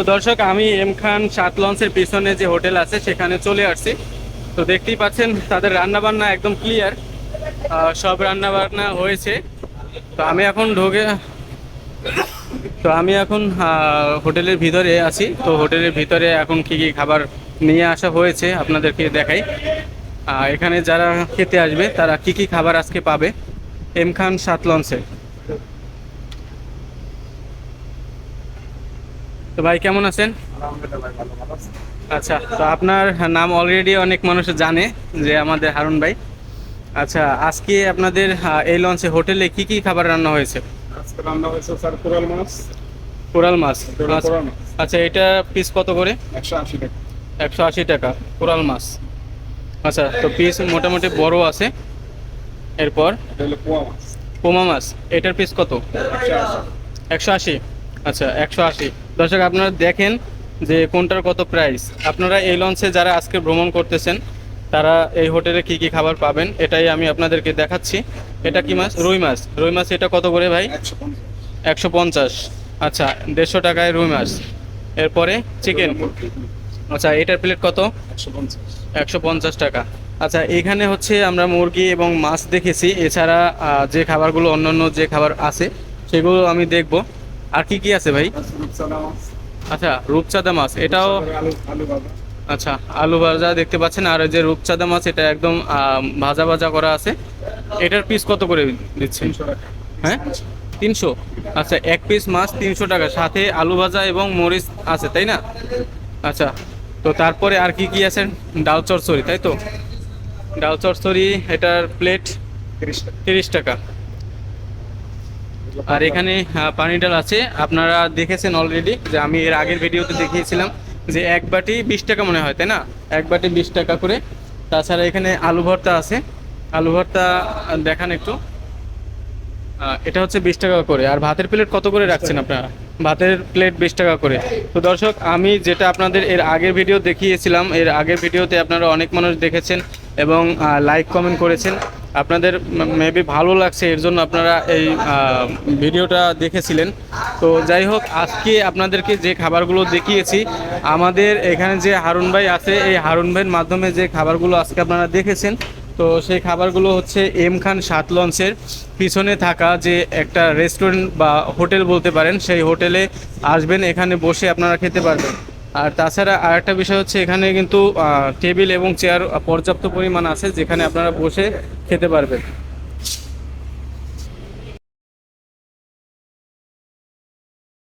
তো দর্শক, আমি এম খান সাত লঞ্চের পিছনে যে হোটেল আছে, সেখানে চলে আসছি। তো দেখতেই পাচ্ছেন, তাদের রান্না বান্না একদম ক্লিয়ার সব রান্না বান্না হয়েছে। তো আমি এখন ঢোকে, তো আমি এখন হোটেলের ভিতরে আছি। তো হোটেলের ভিতরে এখন কি কি খাবার নিয়ে আসা হয়েছে, আপনাদেরকে দেখাই। এখানে যারা খেতে আসবে, তারা কি কি খাবার আজকে পাবে? এম খান সাত লঞ্চে। তো ভাই কেমন আছেন? আচ্ছা তো আপনার নাম অলরেডি অনেক মানুষ জানে যে আমাদের হারুন ভাই। আচ্ছা আজকে আপনাদের এই লঞ্চে হোটেলে কি কি খাবার রান্না হয়েছে? আজকে রান্না হয়েছে স্যার কোরাল মাছ। কোরাল মাছ। আচ্ছা। মাছ। আচ্ছা এটা পিস কত করে? একশো আশি টাকা। একশো আশি টাকা কোরাল মাছ। আচ্ছা তো পিস মোটামুটি বড় আছে। এরপর? পোমা মাছ এটার পিস কত? একশো আশি। আচ্ছা একশো আশি। দর্শক, আপনারা দেখেন যে কোনটার কত প্রাইস আপনারা এই লঞ্চে যারা আজকে ভ্রমণ করতেছেন, তারা এই হোটেলে কি কি খাবার পাবেন, এটাই আমি আপনাদেরকে দেখাচ্ছি। এটা কি মাছ? রুই মাছ। রুই মাছ এটা কত করে ভাই? একশো পঞ্চাশ। আচ্ছা দেড়শো টাকায় রুই মাছ। এরপরে চিকেন আচ্ছা এটার প্লেট কত? একশো পঞ্চাশ টাকা। আচ্ছা এখানে হচ্ছে আমরা মুরগি এবং মাছ দেখেছি। এছাড়া যে খাবারগুলো অন্যান্য যে খাবার আছে, সেগুলো আমি দেখব। আর কি কি আছে ভাই? আচ্ছা রূপচাঁদা মাছ, এটাও আচ্ছা আলু ভাজা দেখতে পাচ্ছেন, আর যে রূপচাঁদা মাছ, এটা একদম ভাজা ভাজা করা আছে। এটার পিস কত করে দিচ্ছে হ্যাঁ? তিনশো? আচ্ছা এক পিস মাছ তিনশো টাকা, সাথে আলু ভাজা এবং মরিচ আছে, তাই না? আচ্ছা তো তারপরে আর কি কি আছে? ডাল চচ্চড়ি তাই তো? ডাল চচ্চড়ি এটার প্লেট তিরিশ টাকা। আর এখানে পানি ডাল আছে। আপনারা দেখেছেন অলরেডি যে আমি এর আগের ভিডিওতে দেখিয়েছিলাম যে এক বাটি বিশ টাকা মনে হয়, তাই না? এক বাটি বিশ টাকা করে। তাছাড়া এখানে আলু ভর্তা আছে। আলু ভর্তা দেখান একটু। এটা হচ্ছে বিশ টাকা করে। আর ভাতের প্লেট কত করে রাখছেন আপনারা? ভাতের প্লেট বিশ টাকা করে। তো দর্শক, আমি যেটা আপনাদের এর আগের ভিডিও দেখিয়েছিলাম, এর আগের ভিডিওতে আপনারা অনেক মানুষ দেখেছেন এবং লাইক কমেন্ট করেছেন। আপনাদের মেবি ভালো লাগছে, এর জন্য আপনারা এই ভিডিওটা দেখেছিলেন। তো যাই হোক, আজকে আপনাদেরকে যে খাবারগুলো দেখিয়েছি, আমাদের এখানে যে হারুন ভাই আছে, এই হারুন ভাইয়ের মাধ্যমে যে খাবারগুলো আজকে আপনারা দেখেছেন, তো সেই খাবারগুলো হচ্ছে এম খান সাত লঞ্চের পিছনে থাকা যে একটা রেস্টুরেন্ট বা হোটেল বলতে পারেন, সেই হোটেলে আসবেন, এখানে বসে আপনারা খেতে পারবেন। আর তাছাড়া আর একটা বিষয় হচ্ছে এখানে কিন্তু টেবিল এবং চেয়ার পর্যাপ্ত পরিমাণ আছে যেখানে আপনারা বসে খেতে পারবেন।